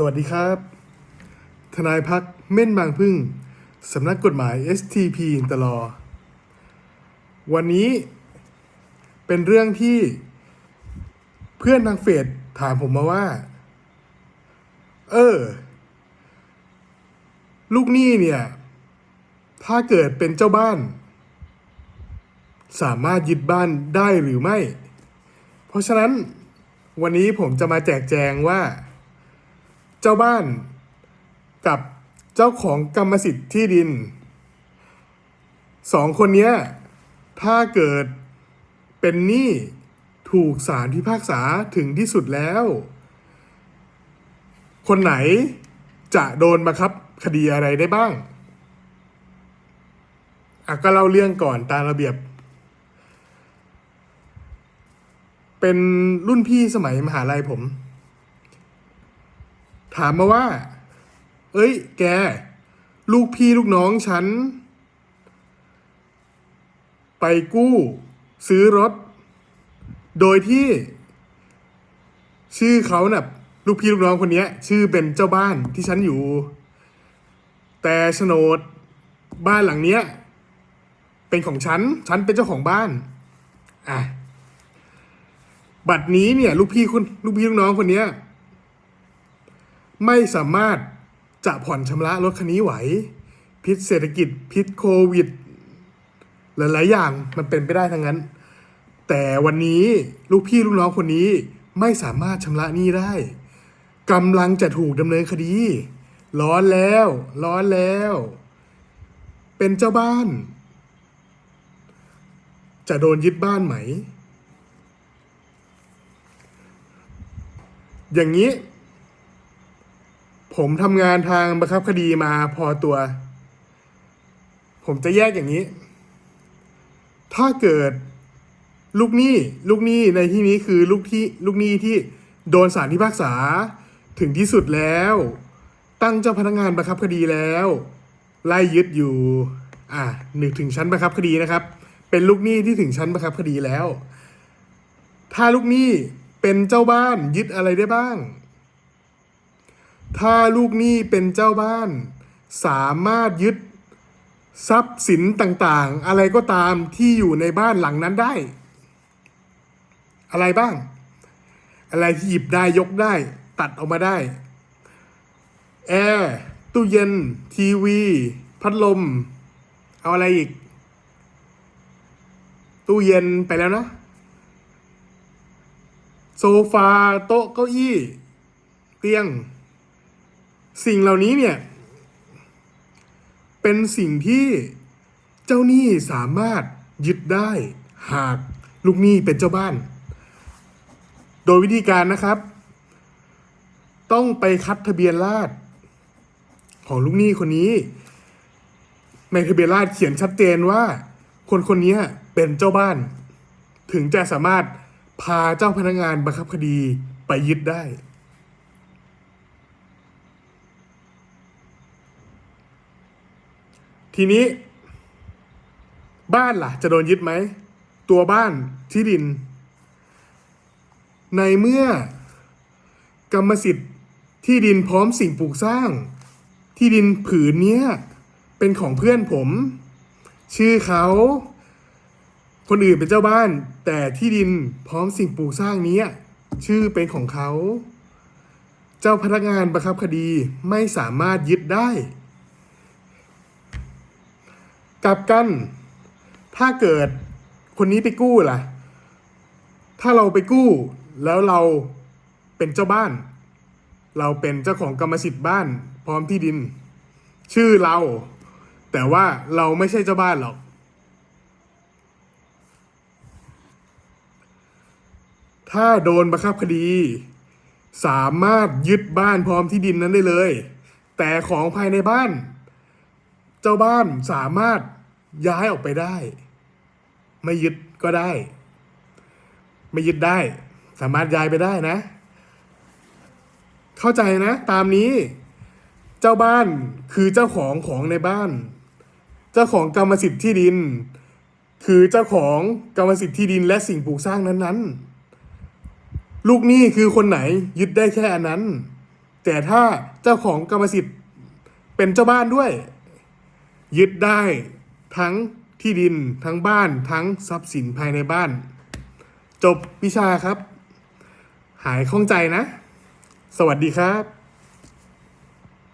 สวัสดีครับ ทนายพักเม่นบางพึ่ง สำนักกฎหมาย STP อินตลอวันนี้เป็นเรื่องที่เพื่อนทางเฟซถามผมมาว่า เออ ลูกหนี้เนี่ย ถ้าเกิดเป็นเจ้าบ้าน สามารถยึดบ้านได้หรือไม่ เพราะฉะนั้นวันนี้ผมจะมาแจกแจงว่า เจ้าบ้านกับเจ้าของกรรมสิทธิ์ที่ดินสองคนเนี้ยถ้าเกิดเป็นหนี้ถูกศาลพิพากษาถึงที่สุดแล้ว คนไหนจะโดนบังคับคดีอะไรได้บ้างอะก็เล่าเรื่องก่อนตามระเบียบ เป็นรุ่นพี่สมัยมหาลัยผม ถามมาว่า เอ้ย แก ลูกพี่ลูกน้องฉัน ไปกู้ ซื้อรถ โดยที่ ชื่อเขาน่ะลูกพี่ลูกน้องคนนี้ชื่อเป็นเจ้าบ้านที่ฉันอยู่ แต่โฉนดบ้านหลังเนี้ย เป็นของฉัน ฉันเป็นเจ้าของบ้าน อะ บัตรนี้เนี่ย ลูกพี่คุณลูกพี่ลูกน้องคนเนี้ย ไม่สามารถจะผ่อนชำระรถคันนี้ไหว พิษเศรษฐกิจพิษโควิด หลายๆอย่างมันเป็นไปได้ทั้งนั้น แต่วันนี้ลูกพี่ลูกน้องคนนี้ไม่สามารถชำระหนี้ได้กำลังจะถูกดำเนินคดี ร้อนแล้ว ร้อนแล้ว เป็นเจ้าบ้าน จะโดนยึดบ้านไหม อย่างนี้ ผมทำงานทางบังคับคดีมาพอตัว ผมจะแยกอย่างนี้ ถ้าเกิดลูกหนี้ลูกหนี้ในที่นี้คือลูกที่ลูกหนี้ที่โดนศาลพิพากษาถึงที่สุดแล้ว ตั้งเจ้าพนักงานบังคับคดีแล้ว ไล่ยึดอยู่ อะหนึ่งถึงชั้นบังคับคดีนะครับ เป็นลูกหนี้ที่ถึงชั้นบังคับคดีแล้ว ถ้าลูกหนี้เป็นเจ้าบ้านยึดอะไรได้บ้าง ถ้าลูกหนี้เป็นเจ้าบ้าน สามารถยึดทรัพย์สินต่างๆ อะไรก็ตามที่อยู่ในบ้านหลังนั้นได้ อะไรบ้าง อะไรที่หยิบได้ยกได้ ตัดออกมาได้ แอร์ตู้เย็น ทีวี พัดลม เอาอะไรอีก ตู้เย็นไปแล้วนะ โซฟา โต๊ะเก้าอี้ เตียง สิ่งเหล่านี้เนี่ย เป็นสิ่งที่เจ้าหนี้สามารถยึดได้ หากลูกหนี้เป็นเจ้าบ้าน โดยวิธีการนะครับ ต้องไปคัดทะเบียนราษฎรของลูกหนี้คนนี้ ในทะเบียนราษฎรเขียนชัดเจนว่า คนคนนี้เป็นเจ้าบ้าน ถึงจะสามารถพาเจ้าพนักงานบังคับคดีไปยึดได้ ทีนี้ บ้านล่ะ จะโดนยึดไหม ตัวบ้านที่ดิน ในเมื่อกรรมสิทธิ์ที่ดินพร้อมสิ่งปลูกสร้าง ที่ดินผืนเนี้ยเป็นของเพื่อนผม ชื่อเขาคนอื่นเป็นเจ้าบ้าน แต่ที่ดินพร้อมสิ่งปลูกสร้างนี้ชื่อเป็นของเขา เจ้าพนักงานบังคับคดีไม่สามารถยึดได้ กลับกัน ถ้าเกิดคนนี้ไปกู้ล่ะ ถ้าเราไปกู้ แล้วเราเป็นเจ้าบ้าน เราเป็นเจ้าของกรรมสิทธิ์บ้าน พร้อมที่ดิน ชื่อเรา แต่ว่าเราไม่ใช่เจ้าบ้านหรอก ถ้าโดนบังคับคดี สามารถยึดบ้านพร้อมที่ดินนั้นได้เลย แต่ของภายในบ้าน เจ้าบ้านสามารถย้ายออกไปได้ ไม่ยึดก็ได้ ไม่ยึดได้ สามารถย้ายไปได้นะ เข้าใจนะ ตามนี้ เจ้าบ้านคือเจ้าของของในบ้าน เจ้าของกรรมสิทธิ์ที่ดิน คือเจ้าของกรรมสิทธิ์ที่ดิน และสิ่งปลูกสร้างนั้นๆ ลูกหนี้คือคนไหนยึดได้แค่อันนั้น แต่ถ้าเจ้าของกรรมสิทธิ์เป็นเจ้าบ้านด้วย ยึดได้ทั้งที่ดินทั้งบ้านทั้งทรัพย์สินภายในบ้าน จบวิชาครับ หายข้องใจนะ สวัสดีครับ